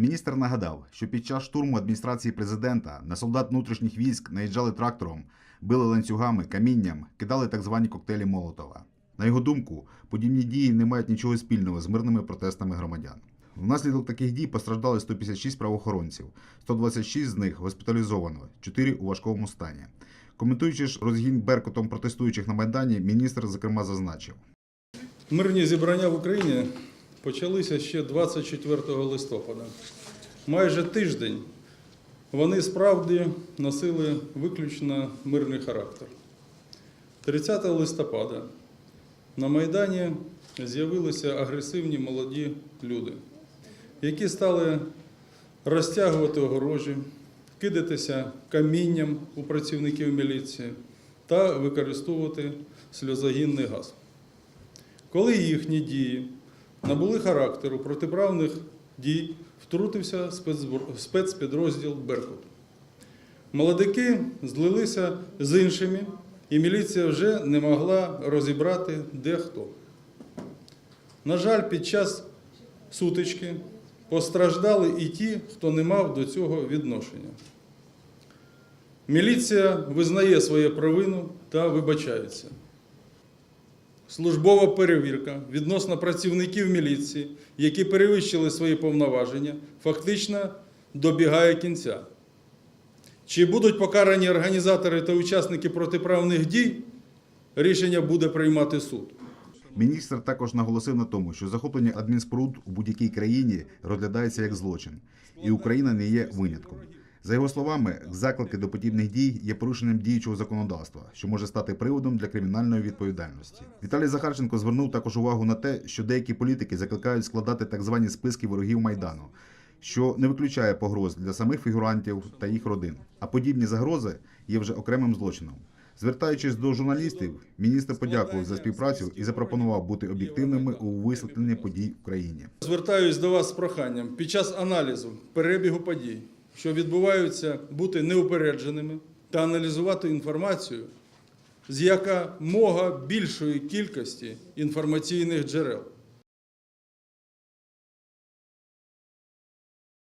Міністр нагадав, що під час штурму адміністрації президента на солдат внутрішніх військ наїжджали трактором, били ланцюгами, камінням, кидали так звані коктейлі Молотова. На його думку, подібні дії не мають нічого спільного з мирними протестами громадян. Внаслідок таких дій постраждали 156 правоохоронців, 126 з них госпіталізовано, 4 у важкому стані. Коментуючи ж розгін беркутом протестуючих на майдані, міністр зокрема зазначив. Мирні зібрання в Україні почалися ще 24 листопада. Майже тиждень вони справді носили виключно мирний характер. 30 листопада на Майдані з'явилися агресивні молоді люди, які стали розтягувати огорожі, кидатися камінням у працівників міліції та використовувати сльозогінний газ. Коли їхні дії набули характеру протиправних дій, втрутився спецпідрозділ Беркут. Молодики злилися з іншими, і міліція вже не могла розібрати, де хто. На жаль, під час сутички постраждали і ті, хто не мав до цього відношення. Міліція визнає своє провину та вибачається. Службова перевірка відносно працівників міліції, які перевищили свої повноваження, фактично добігає кінця. Чи будуть покарані організатори та учасники протиправних дій, рішення буде приймати суд. Міністр також наголосив на тому, що захоплення адмінспоруд у будь-якій країні розглядається як злочин, і Україна не є винятком. За його словами, заклики до подібних дій є порушенням діючого законодавства, що може стати приводом для кримінальної відповідальності. Віталій Захарченко звернув також увагу на те, що деякі політики закликають складати так звані списки ворогів майдану, що не виключає погроз для самих фігурантів та їх родин. А подібні загрози є вже окремим злочином. Звертаючись до журналістів, міністр подякував за співпрацю і запропонував бути об'єктивними у висвітленні подій в країні. Звертаюсь до вас з проханням під час аналізу перебігу подій, що відбуваються, бути неупередженими та аналізувати інформацію з якомога більшої кількості інформаційних джерел.